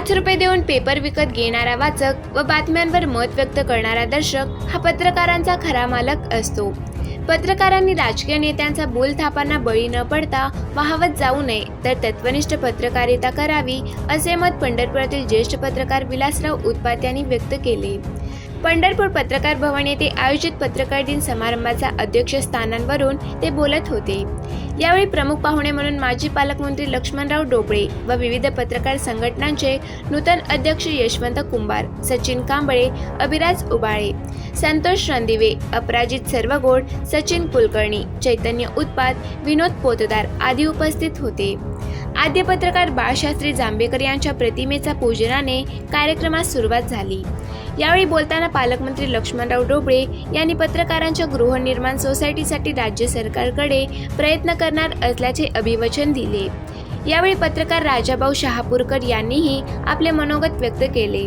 पाच रुपये देऊन पेपर विकत घेणारा वाचक व बातम्यांवर मत व्यक्त करणारा दर्शक हा पत्रकारांचा खरा मालक असतो. पत्रकारांनी राजकीय नेत्यांचा बोलथापांना बळी न पडता वाहवत जाऊ नये तर तत्वनिष्ठ पत्रकारिता करावी असे मत पंढरपुरातील ज्येष्ठ पत्रकार विलासराव उत्पात यांनी व्यक्त केले. पंढरपूर पत्रकार भवन येथे आयोजित पत्रकार दिन समारंभाच्या अध्यक्षस्थानांवरून ते बोलत होते. यावेळी प्रमुख पाहुणे म्हणून माजी पालकमंत्री लक्ष्मणराव डोबळे व विविध पत्रकार संघटनांचे नूतन अध्यक्ष यशवंत कुंभार सचिन कांबळे अभिराज उबाळे संतोष रणदिवे अपराजित सर्वगोड सचिन कुलकर्णी चैतन्य उत्पात विनोद पोतदार आदी उपस्थित होते. आद्य पत्रकार बाळशास्त्री जांभेकर यांच्या प्रतिमेचा पूजनाने कार्यक्रमास सुरुवात झाली. यावेळी बोलताना पालकमंत्री लक्ष्मणराव डोबळे यांनी पत्रकारांच्या गृहनिर्माण सोसायटीसाठी राज्य सरकारकडे प्रयत्न करणार असल्याचे अभिवचन दिले. यावेळी पत्रकार राजाभाऊ शहापूरकर यांनीही आपले मनोगत व्यक्त केले.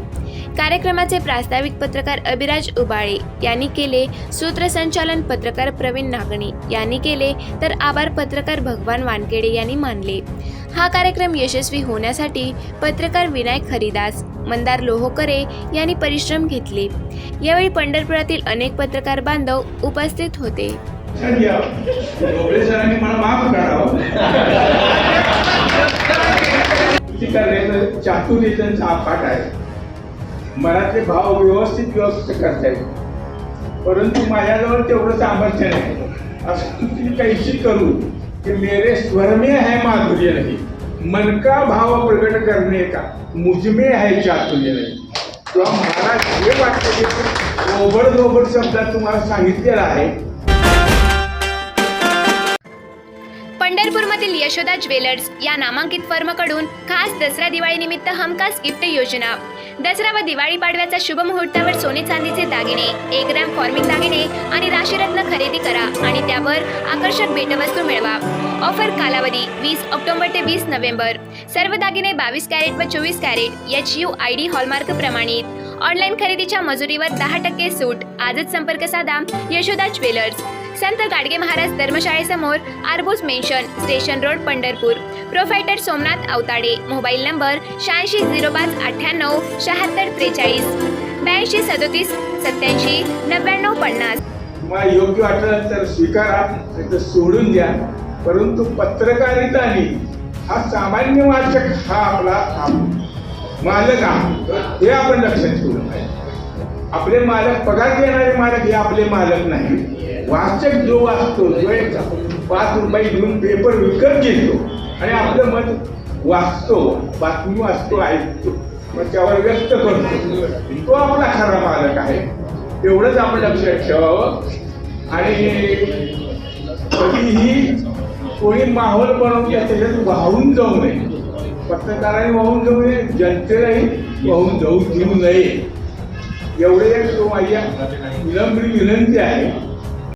कार्यक्रमाचे प्रास्ताविक पत्रकार अभिराज उबाळे यांनी केले सूत्रसंचालन पत्रकार प्रवीण नागणे यांनी केले तर आभार पत्रकार भगवान वानखेडे यांनी मानले. हा कार्यक्रम यशस्वी होण्यासाठी पत्रकार विनायक हरिदास मंदार लोहोकरे यांनी परिश्रम घेतले. यावेळी पंढरपुरातील अनेक पत्रकार बांधव उपस्थित होते. लक्षात घ्या. सरांनी मला माफ करावं. कृती आपाट त्यांचा आहे. मनातले भाव व्यवस्थित व्यवस्थित करतायत परंतु माझ्याजवळ तेवढं सामर्थ्य नाही. असं तुम्ही कैशी करू? की मेरे स्वर में है माधुर्य नहीं. मन का भाव प्रकट करने का? मुझ है चातुर्य नहीं. किंवा मला जे वाटतं की ओबड दोबड शब्दात तुम्हाला सांगितलेलं आहे. पंढरपूरमधील यशोदा ज्वेलर्स या नामांकित फर्मकडून खास दसरा दिवाळी निमित्त हमखास गिफ्ट योजना. दसरा व दिवाळी पाडव्याचा शुभ मुहूर्तावर सोने चांदीचे दागिने एक ग्रॅम फॉर्मिंग दागिने आणि काशीरत्न खरेदी करा आणि त्यावर आकर्षक भेटवस्तू मिळवा. ऑफर कालावधी वीस ऑक्टोबर ते वीस नोव्हेंबर. सर्व दागिने बावीस कॅरेट व चोवीस carat H U I D hallmark प्रमाणित. ऑनलाईन खरेदीच्या मजुरीवर दहा टक्के सूट. आजच संपर्क साधा. यशोदा ज्वेलर्स. संत गाडगे महाराज धर्मशाळेसमोर आरबूस mansion station road Pandharpur. Proprietor Somnath Awtade mobile number शहाऐंशी झिरो पाच अठ्ठ्याण्णव शहात्तर त्रेचाळीस. ब्याऐंशी सदोतीस सत्याऐंशी नव्याण्णव पन्नास. तुम्हाला योग्य वाटलं तर स्वीकारा नाही तर सोडून द्या. परंतु पत्रकारिताने हा सामान्य वाचक हा आपला मालक आहे. हे आपण लक्षात ठेवलं पाहिजे. आपले मालक पगार देणारे मालक हे आपले मालक नाही. वाचक जो वाचतो जो एक पाच रुपये घेऊन पेपर विकत घेतो आणि आपलं मत वाचतो बातमी वाचतो ऐकतो मग त्यावर व्यक्त करतो. तो आपला खरा मालक आहे. एवढंच आपण लक्षात ठेवावं. आणि कधीही कोणी माहोल बनवून त्याच्यात वाहून जाऊ नये. पत्रकारांनी वाहून जाऊ नये जनतेलाही वाहून जाऊ देऊ नये. एवढे एक तो माझ्या विलंबी विनंती आहे.